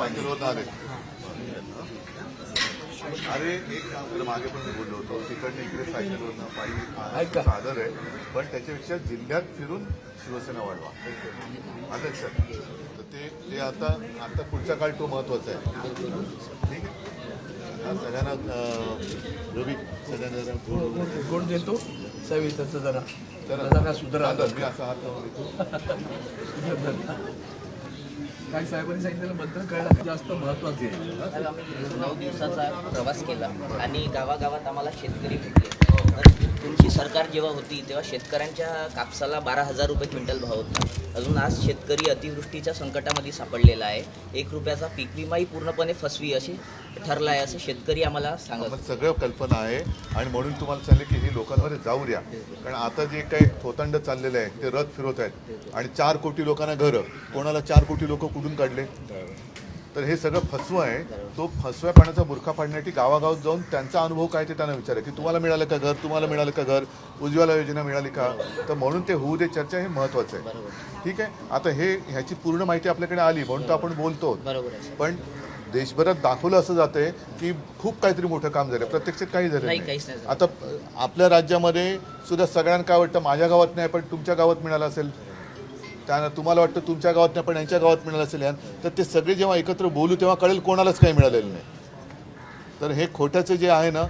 सायकलवरून आले अरे एक मागे पण मी बोललो होतो तिकडनं इकडे सायकलवरनं पायी ऐका. आणायचं सादर आहे पण त्याच्यापेक्षा जिल्ह्यात फिरून शिवसेना वाढवा. आता सर तर ते ते आता आता पुढचा काळ तो महत्त्वाचा आहे. ठीक आहे? सगळ्यांना रवी सगळ्यांना कोण- देतो. सविताचं जरा जरा- सुधारा. मी असा हात काही काय साहेबांनी सांगितलेलं मंत्र कळलं जास्त महत्त्वाचे आहे. आम्ही नऊ दिवसाचा प्रवास केला आणि गावागावात आम्हाला शेतकरी भेटले. तुमची सरकार जेव्हा होती तेव्हा शेतकऱ्यांच्या कापसाला बारा हजार रुपये क्विंटल भाव होता. अजून आज शेतकरी अतिवृष्टीच्या संकटामध्ये सापडलेला आहे. एक रुपयाचा पीक विमाही पूर्णपणे फसवी अशी ठरला आहे असं शेतकरी आम्हाला सांगत मग सगळं कल्पना आहे आणि म्हणून तुम्हाला सांगले की ही लोकांमध्ये जाऊ द्या. कारण आता जे काही थोतांड चाललेलं आहे ते रथ फिरवत आहेत. आणि चार कोटी लोकांना घरं. कोणाला चार कोटी लोक कुठून काढले? तर हे सगळं फसवं आहे. तो फसव्या पाण्याचा बुरखा पाडण्यासाठी गावागावात जाऊन त्यांचा अनुभव काय ते त्यांना विचारा. की तुम्हाला मिळालं का घर? तुम्हाला मिळालं का घर? उज्ज्वला योजना मिळाली का? तर म्हणून ते होऊ दे चर्चा हे महत्वाचं आहे. ठीक आहे? आता हे ह्याची पूर्ण माहिती आपल्याकडे आली म्हणून तर आपण बोलतो पण देशभरात दाखवलं असं जातंय की खूप काहीतरी मोठं काम झालं प्रत्यक्षात काही झालं. आता आपल्या राज्यामध्ये सुद्धा सगळ्यांना काय वाटतं? माझ्या गावात नाही पण तुमच्या गावात मिळालं असेल. त्यानं तुम्हाला वाटतं तुमच्या गावात नाही पण यांच्या गावात मिळालं असेल यान तर ते सगळे जेव्हा एकत्र बोलू तेव्हा कळेल कोणालाच काही मिळालेलं नाही. तर हे खोट्याचं जे आहे ना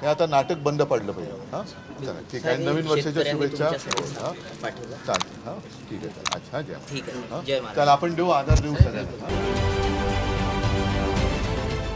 हे आता नाटक बंद पडलं पाहिजे. हां? चला ठीक आहे. नवीन वर्षाच्या शुभेच्छा. हां? चालतं हां? ठीक आहे. चला अच्छा जय हां? चला आपण देऊ आधार देऊ सगळ्यांना.